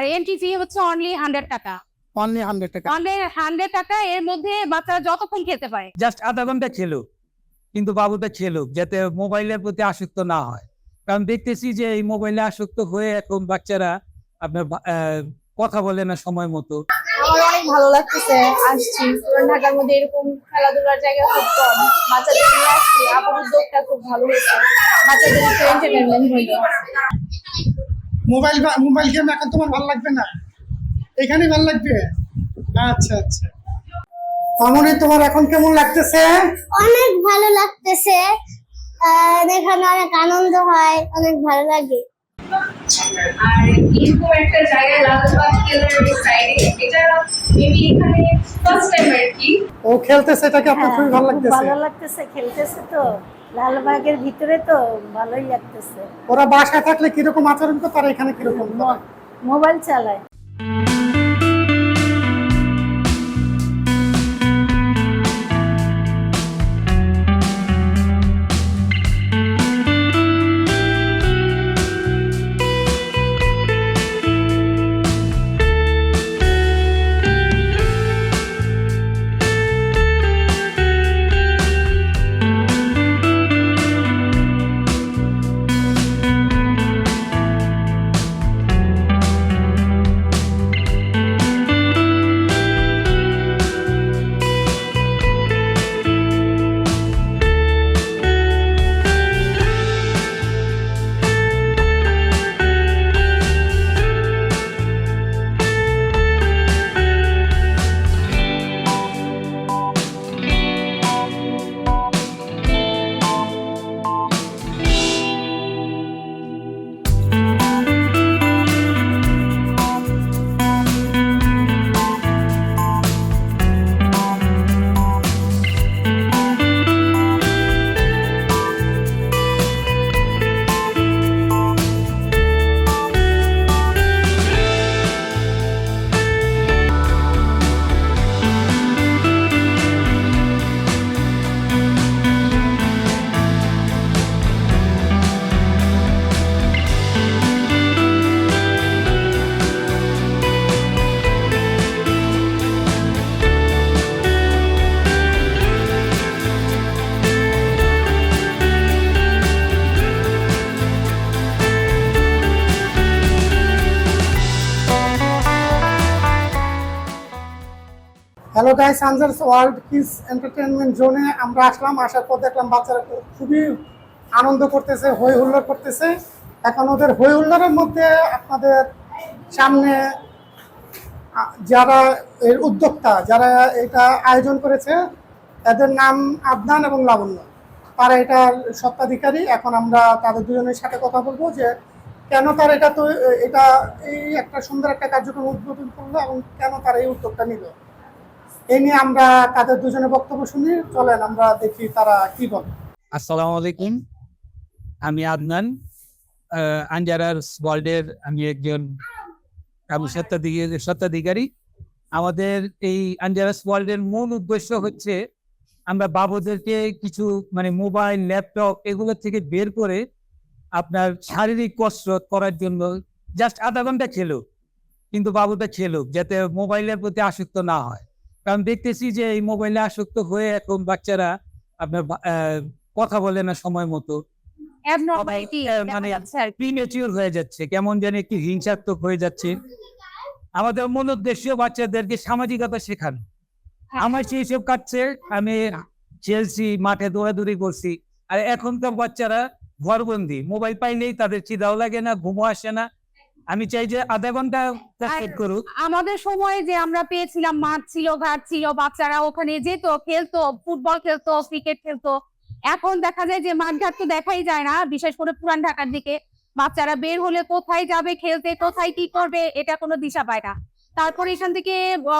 আর entry fee হচ্ছে only hundred টাকা। Only hundred টাকা। অনলি হান্ড্রেড টাকা এর মধ্যে বাচ্চারা যতক্ষণ খেতে পারে। জাস্ট আধা ঘণ্টা খেলুক কিন্তু বাবুটা খেলুক যাতে মোবাইলের প্রতি আসক্ত না হয়। কারণ দেখতেছি যে এই মোবাইলে আসক্ত হয়ে এখন বাচ্চারা আপনার আহ, কথা বলে না সময় মতো। আমার অনেক ভালো লাগতেছে আসছি। পুরান ঢাকার মধ্যে এরকম খেলাধুলার জায়গা খুব কম। বাচ্চাদের নিয়ে আসছি উদ্যোগটা খুব ভালো হয়েছে। বাচ্চাদের একটু এন্টারটেনমেন্ট হইল। মোবাইল মোবাইল গেম এখন তোমার ভালো লাগবে না? এখানেই ভালো লাগবে? আচ্ছা আচ্ছা। মামনি তোমার এখন কেমন লাগতেছে? অনেক ভালো লাগতেছে। আহ, এখানে অনেক আনন্দ হয় অনেক ভালো লাগে। আর এরকম একটা জায়গায় লালবাগ কেলার সাইডে এটা মেবি এখানে ফার্স্ট টাইম আর কি। ও খেলতেছে এটাকে আপনার খুবই ভালো হ্যাঁ, লাগতেছে। ভালো লাগতেছে খেলতেছে তো। লালবাগের ভিতরে তো ভালোই লাগতেছে ওরা বাসায় থাকলে কীরকম আচরণ করতো তারা এখানে কীরকম করে? মোবাইল চালায় গাইস আনজার্স ওয়ার্ল্ড কিস এন্টারটেনমেন্ট জোনে আমরা আসলাম, আসার পর দেখলাম বাচ্চারা খুবই আনন্দ করতেছে, হই হুল্লোড় করতেছে। এখন ওদের হই হুল্লোড়ের মধ্যে আপনাদের সামনে যারা এর উদ্যোক্তা, যারা এটা আয়োজন করেছে তাদের নাম আদনান এবং লাবণ্য। তারা এটার সত্ত্বাধিকারী এখন আমরা তাদের দুজনের সাথে কথা বলব যে, কেন তার এটা তো এটা এই একটা সুন্দর একটা কার্যক্রম উদ্বোধন করল এবং কেন তারা এই উদ্যোগটা নিল? এই নিয়ে আমরা তাদের বক্তব্য শুনি। চলেন আমরা দেখি তারা কি বলে। আসসালামু আলাইকুম। আমি আদনান আঞ্জারার ওয়ার্ল্ডের আমি একজন সত্ত্বাধিকারী আমাদের এই আঞ্জারাস ওয়ার্ল্ডের মূল উদ্দেশ্য হচ্ছে আমরা বাবুদেরকে কিছু মানে মোবাইল, ল্যাপটপ এগুলো থেকে বের করে আপনার শারীরিক কসরত করার জন্য জাস্ট আধা ঘণ্টা খেলুক, কিন্তু বাবুটা খেলুক, যাতে মোবাইলের প্রতি আসক্ত না হয়। কারণ দেখতেছি যে এই মোবাইলে আসক্ত হয়ে এখন বাচ্চারা আপনার কথা বলে না সময় মতো। মানে হয়ে যাচ্ছে। কেমন যেন একটু হিংসাত্মক হয়ে যাচ্ছে। আমাদের মূল উদ্দেশ্য বাচ্চাদেরকে সামাজিকতা শেখানো। আমার সেই সব কাটছে আমি খেলছি মাঠে দৌড়াদৌড়ি করছি। আর এখনকার বাচ্চারা ঘরবন্দি মোবাইল পাইলেই তাদের চিদাও লাগে না ঘুমো আসে না। আমি চাই যে আধা ঘণ্টা করুক। আমাদের সময় যে আমরা পেয়েছিলাম মাঠ ছিল ঘাট ছিল বাচ্চারা ওখানে যেত খেলতো ফুটবল খেলতো ক্রিকেট খেলতো। এখন দেখা যায় যে মাঠ ঘাট তো দেখাই যায় না বিশেষ করে পুরান ঢাকার দিকে। বাচ্চারা বের হলে কোথায় যাবে খেলতে কোথায় কি করবে এটা কোনো দিশা পায় না। তারপর এখান থেকে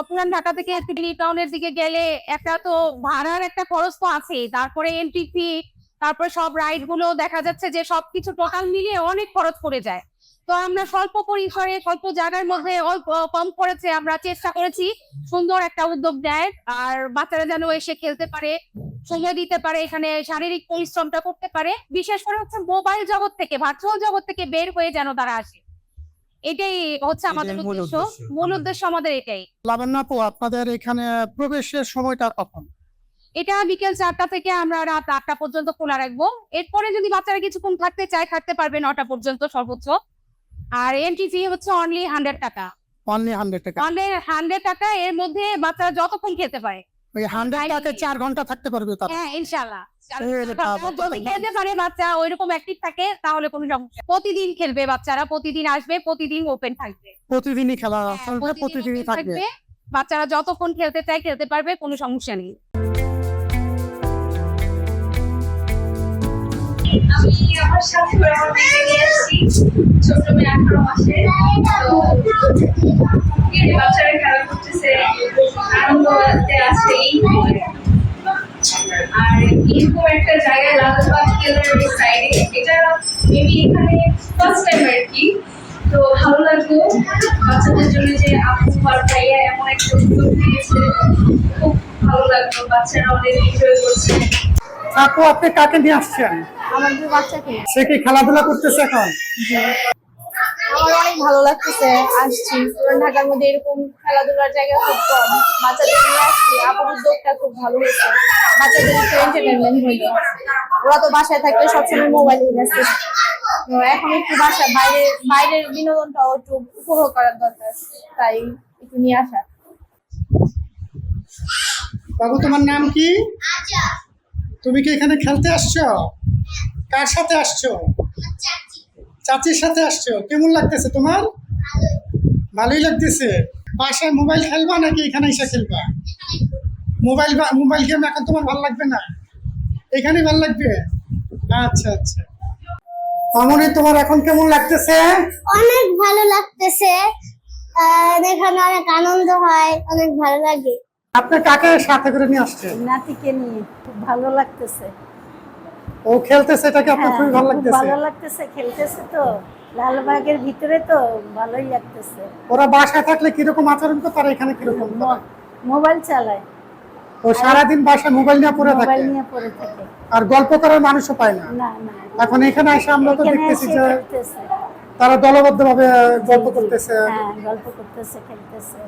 পুরান ঢাকা থেকে টাউনের দিকে গেলে একটা তো ভাড়ার একটা খরচ তো আছেই। তারপরে এন্ট্রি ফি তারপরে সব রাইডগুলো দেখা যাচ্ছে যে সবকিছু টোটাল মিলিয়ে অনেক খরচ পড়ে যায়। তো আমরা স্বল্প পরিসরে স্বল্প জায়গার মধ্যে অল্প কম করেছে আমরা চেষ্টা করেছি। সুন্দর একটা উদ্যোগ দেয় আর বাচ্চারা যেন এসে খেলতে পারে সময় দিতে পারে এখানে শারীরিক পরিশ্রমটা করতে পারে। বিশেষ করে হচ্ছে মোবাইল জগৎ থেকে ভার্চুয়াল জগৎ থেকে বের হয়ে যেন তারা আসে। এটাই হচ্ছে আমাদের উদ্দেশ্য। মূল উদ্দেশ্য আমাদের এটাই। লাবণ্য আপু আপনাদের এখানে প্রবেশের সময়টা কখন এটা বিকেল চারটা থেকে আমরা রাত আটটা পর্যন্ত খোলা রাখব। এরপরে যদি বাচ্চারা কিছুক্ষণ থাকতে চায় থাকতে পারবে নটা পর্যন্ত সর্বোচ্চ। আর এন্ট্রি ফি হচ্ছে অনলি হান্ড্রেড টাকা। অনলি হান্ড্রেড টাকা। অনলি হান্ড্রেড টাকা এর মধ্যে বাচ্চারা যতক্ষণ খেতে পারে। ওই হান্ড্রেড টাকায় চার ঘণ্টা থাকতে পারবে তারা। হ্যাঁ ইনশাল্লাহ খেলতে পারে বাচ্চা ওইরকম অ্যাক্টিভ থাকে তাহলে কোনো সমস্যা প্রতিদিন খেলবে বাচ্চারা প্রতিদিন আসবে প্রতিদিন ওপেন থাকবে। প্রতিদিনই খেলা হ্যাঁ, প্রতিদিনই থাকবে। বাচ্চারা যতক্ষণ খেলতে চায় খেলতে পারবে কোনো সমস্যা নেই। আমি আমার সাথে করে খেলা করতেছে আর একটা জায়গায় এটা মেবি এখানে ফার্স্ট টাইম আর কি তো ভালো লাগল বাচ্চাদের জন্য যে আপু এমন একটা উদ্যোগ খুব ভালো লাগল বাচ্চারা অনেক এনজয় করছে আপু, আপনি কাকে নিয়ে আসছেন? আমার দুই বাচ্চাকে সে কি খেলাধুলা করতেছে এখন? আমার অনেক ভালো লাগতেছে আসছি। পুরান ঢাকার মধ্যে এরকম খেলাধুলার জায়গা খুব কম। বাচ্চাদের নিয়ে আসছি আপুর উদ্যোগটা খুব ভালো হয়েছে। বাচ্চাদের একটু এন্টারটেনমেন্ট হইল। ওরা তো বাসায় থাকলে সবসময় মোবাইল। তো এখন একটু বাসা বাইরে বাইরের বিনোদনটাও একটু উপভোগ করার দরকার। তাই একটু নিয়ে আসা। বাবু তোমার নাম কি? তুমি কি এখানে খেলতে আসছো? কার সাথে আসছো? চাচির সাথে আসছো। কেমন লাগতেছে তোমার? ভালোই লাগতেছে। বাসায় মোবাইল খেলবা নাকি এখানে এসে খেলবা? মোবাইল বা- মোবাইল গেম এখন তোমার ভালো লাগবে না? এখানেই ভালো লাগবে? আচ্ছা আচ্ছা। অমনি তোমার এখন কেমন লাগতেছে? অনেক ভালো লাগতেছে। এখানে অনেক আনন্দ হয় অনেক ভালো লাগে। আপনি কাকে সাথে করে নিয়ে আসছেন? নাতিকে নিয়ে খুব ভালো লাগতেছে। ও খেলতেছে এটাকে আপনার হ্যাঁ, খুবই ভালো লাগতেছে। ভালো লাগতেছে খেলতেছে তো। লালবাগের ভিতরে তো ভালোই লাগতেছে। ওরা বাসায় থাকলে কীরকম আচরণ করে তারা এখানে কীরকম? করে? মোবাইল চালায়। ও সারাদিন বাসায় মোবাইল নিয়ে পড়ে থাকে? মোবাইল নিয়ে পড়ে থাকে। আর গল্প করার মানুষও পায় না? না না এখন এখানে এসে আমরা তো দেখতেছি যে তারা দলবদ্ধ ভাবে গল্প করতেছে। হ্যাঁ গল্প করতেছে খেলতেছে।